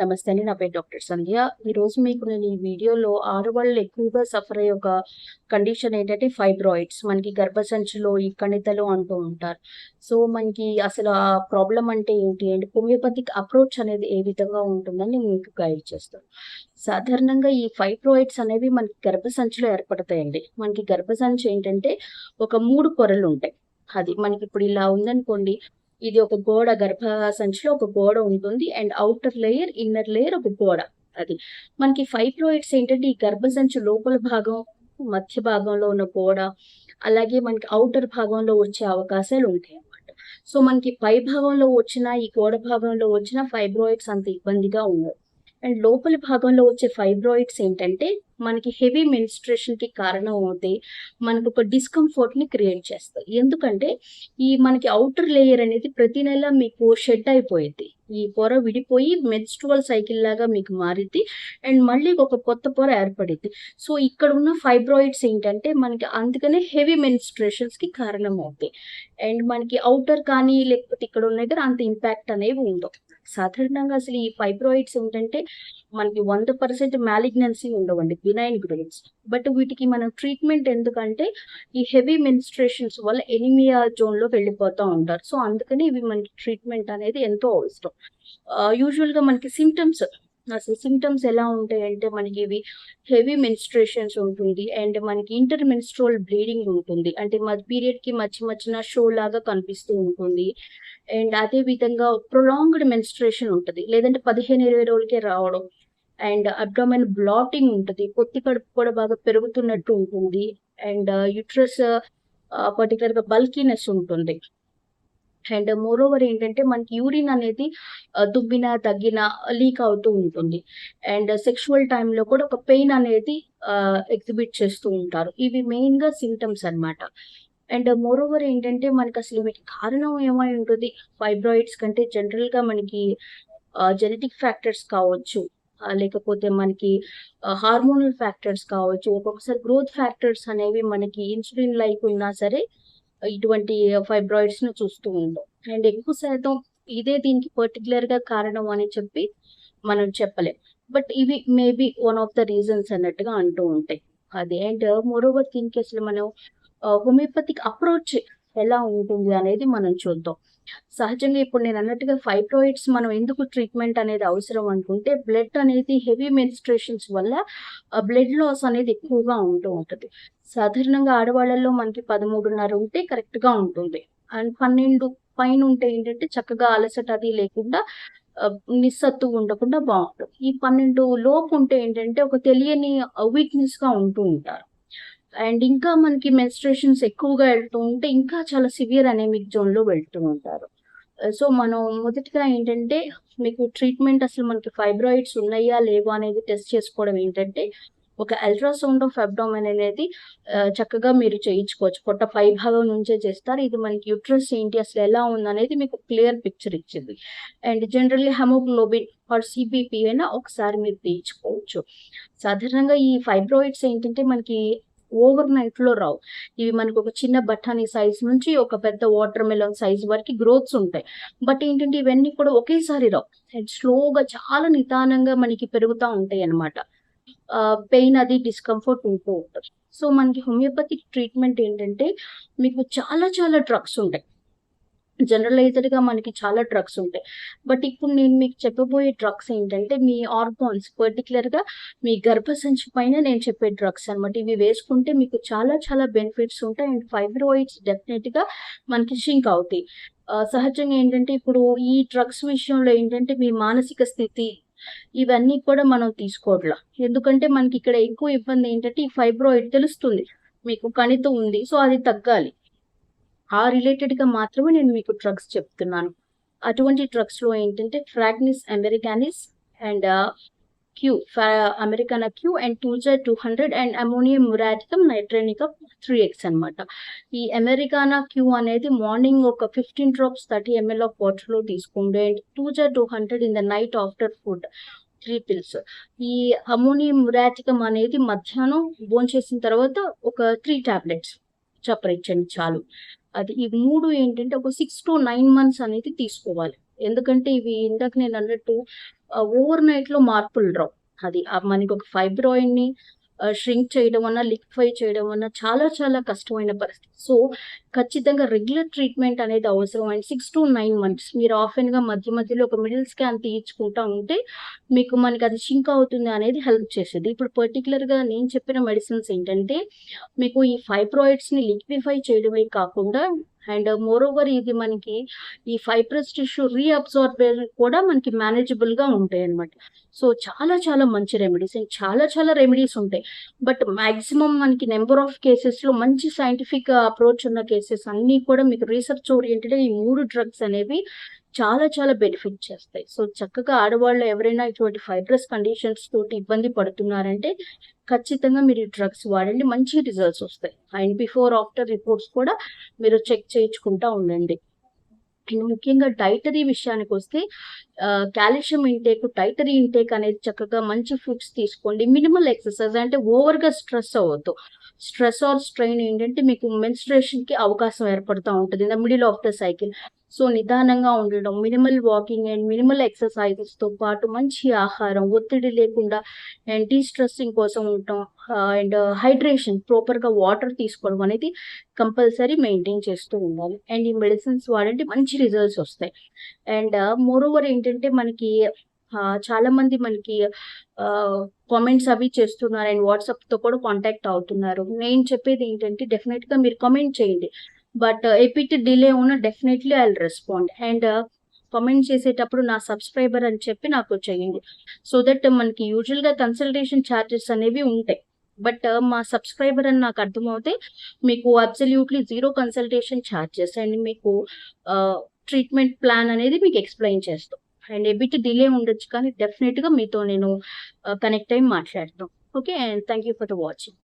నమస్తే అండి. నా పేరు డాక్టర్ సంధ్య. ఈరోజు మీకు నేను ఈ వీడియోలో ఆడవాళ్ళు ఎక్కువగా సఫర్ అయ్యే ఒక కండిషన్ ఏంటంటే ఫైబ్రాయిడ్స్. మనకి గర్భసంచిలో ఈ కణితలు అంటూ ఉంటారు. సో మనకి అసలు ఆ ప్రాబ్లం అంటే ఏంటి అంటే హోమియోపతిక్ అప్రోచ్ అనేది ఏ విధంగా ఉంటుందని నేను మీకు గైడ్ చేస్తాను. సాధారణంగా ఈ ఫైబ్రాయిడ్స్ అనేవి మనకి గర్భసంచిలో ఏర్పడతాయండి. మనకి గర్భసంచి ఏంటంటే ఒక మూడు పొరలు ఉంటాయి. అది మనకి ఇప్పుడు ఇలా ఉందనుకోండి ఇది ఒక గోడ గర్భ సంచిలో ఒక గోడ ఉంటుంది. And outer layer inner layer ఒక గోడ అది. మనకి ఫైబ్రోయిడ్స్ ఏంటంటే ఈ గర్భసంచి లోపల భాగం మధ్య భాగంలో ఉన్న గోడ అలాగే మనకి అవుటర్ భాగంలో వచ్చే అవకాశాలు ఉంటాయి అన్నమాట. సో మనకి పై భాగంలో వచ్చిన ఈ గోడ భాగంలో వచ్చిన ఫైబ్రోయిడ్స్ అంత ఇబ్బందిగా ఉండవు. అండ్ లోపలి భాగంలో వచ్చే ఫైబ్రోయిడ్స్ ఏంటంటే మనకి హెవీ మెన్స్ట్రేషన్కి కారణం అవుతాయి మనకు ఒక డిస్కంఫర్ట్ని క్రియేట్ చేస్తాయి. ఎందుకంటే ఈ మనకి అవుటర్ లేయర్ అనేది ప్రతి నెల మీకు షెడ్ అయిపోయింది ఈ పొర విడిపోయి మెన్స్ట్రువల్ సైకిల్ లాగా మీకు మారిద్ది. అండ్ మళ్ళీ ఒక కొత్త పొర ఏర్పడిద్ది. సో ఇక్కడ ఉన్న ఫైబ్రాయిడ్స్ ఏంటంటే మనకి అందుకనే హెవీ మెన్స్ట్రేషన్స్కి కారణం అవుతాయి అండ్ మనకి అవుటర్ కానీ లేకపోతే ఇక్కడ ఉన్న దగ్గర అంత ఇంపాక్ట్ అనేవి ఉండవు. సాధారణంగా అసలు ఈ ఫైబ్రాయిడ్స్ ఏంటంటే మనకి వంద పర్సెంట్ మ్యాలిగ్నెన్సీ ఉండవండి బినైన్ గ్రోయిన్స్ బట్ వీటికి మనం ట్రీట్మెంట్ ఎందుకంటే ఈ హెవీ మెన్స్ట్రేషన్స్ వల్ల ఎనిమియా జోన్లో వెళ్ళిపోతూ ఉంటారు. సో అందుకని ఇవి మనకి ట్రీట్మెంట్ అనేది ఎంతో అవసరం. యూజువల్గా మనకి సిమ్టమ్స్ అసలు సిమ్టమ్స్ ఎలా ఉంటాయి అంటే మనకి ఇవి హెవీ మెన్స్ట్రేషన్స్ ఉంటుంది అండ్ మనకి ఇంటర్ మెన్స్ట్రోల్ బ్లీడింగ్ ఉంటుంది. అంటే మా పీరియడ్కి మధ్య మధ్యన షో లాగా కనిపిస్తూ ఉంటుంది. అండ్ అదే విధంగా ప్రొలాంగ్డ్ మెన్స్ట్రేషన్ ఉంటుంది. లేదంటే పదిహేను ఇరవై రోజులకే రావడం. అండ్ అబ్డోమెన్ బ్లాటింగ్ ఉంటుంది. పొత్తి కడుపు కూడా బాగా పెరుగుతున్నట్టు ఉంటుంది. అండ్ యుట్రస్ పర్టికులర్గా బల్కీనెస్ ఉంటుంది. అండ్ మోర్ ఓవర్ ఏంటంటే మనకి యూరిన్ అనేది uh, దుబ్బిన తగ్గిన లీక్ uh, అవుతూ ఉంటుంది. అండ్ సెక్షువల్ టైంలో కూడా ఒక పెయిన్ అనేది uh, ఎగ్జిబిట్ చేస్తూ ఉంటారు. ఇవి మెయిన్గా సిమ్టమ్స్ అన్నమాట. అండ్ మోర్ ఓవర్ ఏంటంటే మనకి అసలు వీటి కారణం ఏమై ఉంటుంది? ఫైబ్రాయిడ్స్ కంటే జనరల్గా మనకి జెనెటిక్ ఫ్యాక్టర్స్ కావచ్చు. లేకపోతే మనకి హార్మోనల్ ఫ్యాక్టర్స్ కావచ్చు. ఒక్కొక్కసారి గ్రోత్ ఫ్యాక్టర్స్ అనేవి మనకి ఇన్సులిన్ లైక్ ఉన్నా సరే ఇటువంటి ఫైబ్రాయిడ్స్ను చూస్తూ ఉంటాం అండ్ ఎక్కువ శాతం ఇదే దీనికి పర్టికులర్గా కారణం అని చెప్పి మనం చెప్పలేం. బట్ ఇవి maybe one of the reasons అన్నట్టుగా అంటూ ఉంటాయి. అది అండ్ మోరోవర్ దీనికి అసలు మనం హోమియోపతిక్ అప్రోచ్ ఎలా ఉంటుంది అనేది మనం చూద్దాం. సహజంగా ఇప్పుడు నేను అన్నట్టుగా ఫైబ్రాయిడ్స్ మనం ఎందుకు ట్రీట్మెంట్ అనేది అవసరం అనుకుంటే బ్లడ్ అనేది హెవీ మెన్స్ట్రేషన్స్ వల్ల బ్లడ్ లాస్ అనేది ఎక్కువగా ఉంటూ ఉంటుంది. సాధారణంగా ఆడవాళ్ళలో మనకి పదమూడున్నర ఉంటే కరెక్ట్గా ఉంటుంది. అండ్ పన్నెండు పైన ఉంటే ఏంటంటే చక్కగా అలసట అది లేకుండా నిస్సత్తు ఉండకుండా బాగుంటుంది. ఈ పన్నెండు లోపు ఉంటే ఏంటంటే ఒక తెలియని వీక్నెస్గా ఉంటూ ఉంటారు. అండ్ ఇంకా మనకి మెన్స్ట్రేషన్స్ ఎక్కువగా వెళ్తూ ఉంటే ఇంకా చాలా సివియర్ అనేమిక్ జోన్లో వెళ్తూ ఉంటారు. సో మనం మొదటిగా ఏంటంటే మీకు ట్రీట్మెంట్ అసలు మనకి ఫైబ్రాయిడ్స్ ఉన్నాయా లేవా అనేది టెస్ట్ చేసుకోవడం ఏంటంటే ఒక అల్ట్రాసౌండ్ ఆఫ్ అబ్డామెన్ అనేది చక్కగా మీరు చేయించుకోవచ్చు. పొట్ట పై భాగం నుంచే చేస్తారు. ఇది మనకి యూట్రస్ ఏంటి అసలు ఎలా ఉందనేది మీకు క్లియర్ పిక్చర్ ఇచ్చింది. And generally haemoglobin or CBP అయినా ఒకసారి మీరు తీయించుకోవచ్చు. సాధారణంగా ఈ ఫైబ్రాయిడ్స్ ఏంటంటే మనకి ఓవర్ నైట్లో రావు. ఇవి మనకు ఒక చిన్న బఠానీ సైజ్ నుంచి ఒక పెద్ద వాటర్ మెలన్ సైజ్ వరకు గ్రోత్స్ ఉంటాయి. బట్ ఏంటంటే ఇవన్నీ కూడా ఒకేసారి రావు. అండ్ స్లోగా చాలా నిదానంగా మనకి పెరుగుతూ ఉంటాయి అన్నమాట. పెయిన్ అది డిస్కంఫర్ట్ ఉంటూ ఉంటుంది. సో మనకి హోమియోపతిక్ ట్రీట్మెంట్ ఏంటంటే మీకు చాలా చాలా డ్రగ్స్ ఉంటాయి. జనరలైజ్డ్గా మనకి చాలా డ్రగ్స్ ఉంటాయి. బట్ ఇప్పుడు నేను మీకు చెప్పబోయే డ్రగ్స్ ఏంటంటే మీ ఆర్గాన్స్ పర్టికులర్గా మీ గర్భసంచి పైన నేను చెప్పే డ్రగ్స్ అనమాట ఇవి వేసుకుంటే మీకు చాలా చాలా బెనిఫిట్స్ ఉంటాయి. అండ్ ఫైబ్రాయిడ్స్ డెఫినెట్గా మనకి షింక్ అవుతాయి. సహజంగా ఏంటంటే ఇప్పుడు ఈ డ్రగ్స్ విషయంలో ఏంటంటే మీ మానసిక స్థితి ఇవన్నీ కూడా మనం తీసుకోవట్లా. ఎందుకంటే మనకి ఇక్కడ ఎక్కువ ఇబ్బంది ఏంటంటే ఈ ఫైబ్రాయిడ్ తెలుస్తుంది. మీకు కణిత ఉంది. సో అది తగ్గాలి. ఆ రిలేటెడ్గా మాత్రమే నేను మీకు డ్రగ్స్ చెప్తున్నాను. అటువంటి డ్రగ్స్లో ఏంటంటే ఫ్రాగ్నిస్ అమెరికానిస్ అండ్ క్యూ అమెరికానా Q and టూజర్ two hundred and ammonium మురాటికం నైట్రేనికం త్రీ ఎక్స్ అనమాట ఈ అమెరికానా క్యూ అనేది మార్నింగ్ ఒక fifteen drops thirty ML of వాటర్లో తీసుకోండి and టూజర్ two hundred in the night after food three pills ఈ అమోనియం మురాటికం అనేది మధ్యాహ్నం భోంచేసిన తర్వాత ఒక త్రీ టాబ్లెట్స్ చప్పరించండి చాలు అది ఈ మూడు ఏంటంటే ఒక సిక్స్ టు నైన్ మంత్స్ అనేది తీసుకోవాలి ఎందుకంటే ఇవి ఇందాక నేను అన్నట్టు ఓవర్ నైట్‌లో మార్పులు రావు. అది మనకి ఒక ఫైబ్రాయిడ్‌ని ష్రింక్ చేయడం అన్నా, లిక్విఫై చేయడం అన్నా చాలా చాలా కష్టమైన పరిస్థితి. సో, ఖచ్చితంగా రెగ్యులర్ ట్రీట్మెంట్ అనేది అవసరం. అండ్ 6-9 మంత్స్ మీరు ఆఫెన్‌గా మధ్య మధ్యలో ఒక మిడిల్ స్కాన్ తీయించుకుంటా ఉంటే మీకు మనకి అది షింక్ అవుతుంది అనేది హెల్ప్ చేసేది. ఇప్పుడు పర్టికులర్గా నేను చెప్పిన మెడిసిన్స్ ఏంటంటే మీకు ఈ ఫైబ్రాయిడ్స్‌ని లిక్విఫై చేయడమే కాకుండా అండ్ మోరోవర్ ఇది మనకి ఈ ఫైబ్రస్ టిష్యూ రీఅబ్సార్బర్ కూడా మనకి మేనేజబుల్‌గా ఉంటాయన్నమాట. సో, చాలా చాలా మంచి రెమెడీస్ అండ్ చాలా చాలా రెమెడీస్ ఉంటాయి. బట్ మాక్సిమం మనకి నెంబర్ ఆఫ్ కేసెస్‌లో మంచి సైంటిఫిక్ అప్రోచ్ ఉన్న కేసెస్ అన్నీ కూడా మీకు రీసెర్చ్ ఓరియంటెడ్ ఈ మూడు డ్రగ్స్ అనేవి చాలా చాలా బెనిఫిట్ చేస్తాయి. సో, చక్కగా ఆడవాళ్ళు ఎవరైనా ఇటువంటి ఫైబ్రస్ కండిషన్స్ తోటి ఇబ్బంది పడుతున్నారంటే ఖచ్చితంగా మీరు ఈ డ్రగ్స్ వాడండి. మంచి రిజల్ట్స్ వస్తాయి. అండ్ బిఫోర్, ఆఫ్టర్ రిపోర్ట్స్ కూడా మీరు చెక్ చేయించుకుంటా ఉండండి. అండ్ ముఖ్యంగా డైటరీ విషయానికి వస్తే కాల్షియం ఇంటేక్, డైటరీ ఇంటేక్ అనేది చక్కగా మంచి ఫుడ్స్ తీసుకోండి. మినిమల్ ఎక్సర్‌సైజ్ అంటే ఓవర్‌గా స్ట్రెస్ అవ్వద్దు. స్ట్రెస్ ఆర్ స్ట్రెయిన్ ఏంటంటే మీకు మెన్స్ట్రేషన్కి అవకాశం ఏర్పడుతూ ఉంటుంది in the middle of the cycle. So, నిదానంగా ఉండడం, మినిమల్ వాకింగ్ అండ్ మినిమల్ ఎక్సర్‌సైజెస్‌తో పాటు మంచి ఆహారం, ఒత్తిడి లేకుండా అండ్ డీ స్ట్రెస్సింగ్ కోసం ఉండటం అండ్ హైడ్రేషన్ ప్రాపర్‌గా వాటర్ తీసుకోవడం అనేది కంపల్సరీ మెయింటైన్ చేస్తూ ఉండాలి. అండ్ ఈ మెడిసిన్స్ వాడంటే మంచి రిజల్ట్స్ వస్తాయి. అండ్ మోరోవర్ uh, ఏంటంటే మనకి చాలా చాలామంది మనకి కామెంట్స్ అవి చేస్తున్నారు అండ్ వాట్సాప్‌తో కూడా కాంటాక్ట్ అవుతున్నారు. నేను చెప్పేది ఏంటంటే డెఫినిట్‌గా మీరు కామెంట్ చేయండి. బట్ ఎపిట్ డిలే ఉన్న definitely I respond. And comment చేసేటప్పుడు నా సబ్స్క్రైబర్ అని చెప్పి నాకు చేయండి. సో దట్ మనకి యూజువల్‌గా కన్సల్టేషన్ చార్జెస్ అనేవి ఉంటాయి. బట్ uh, మా సబ్స్క్రైబర్ అని నాకు అర్థమవుతే మీకు absolutely zero consultation charges and మీకు uh, ట్రీట్మెంట్ ప్లాన్ అనేది మీకు ఎక్స్‌ప్లెయిన్ చేస్తాం. అండ్ ఎబిట్ డిలే ఉండొచ్చు కానీ డెఫినెట్గా మీతో నేను uh, కనెక్ట్ అయ్యి మాట్లాడతాం. Okay. And thank you for the watching.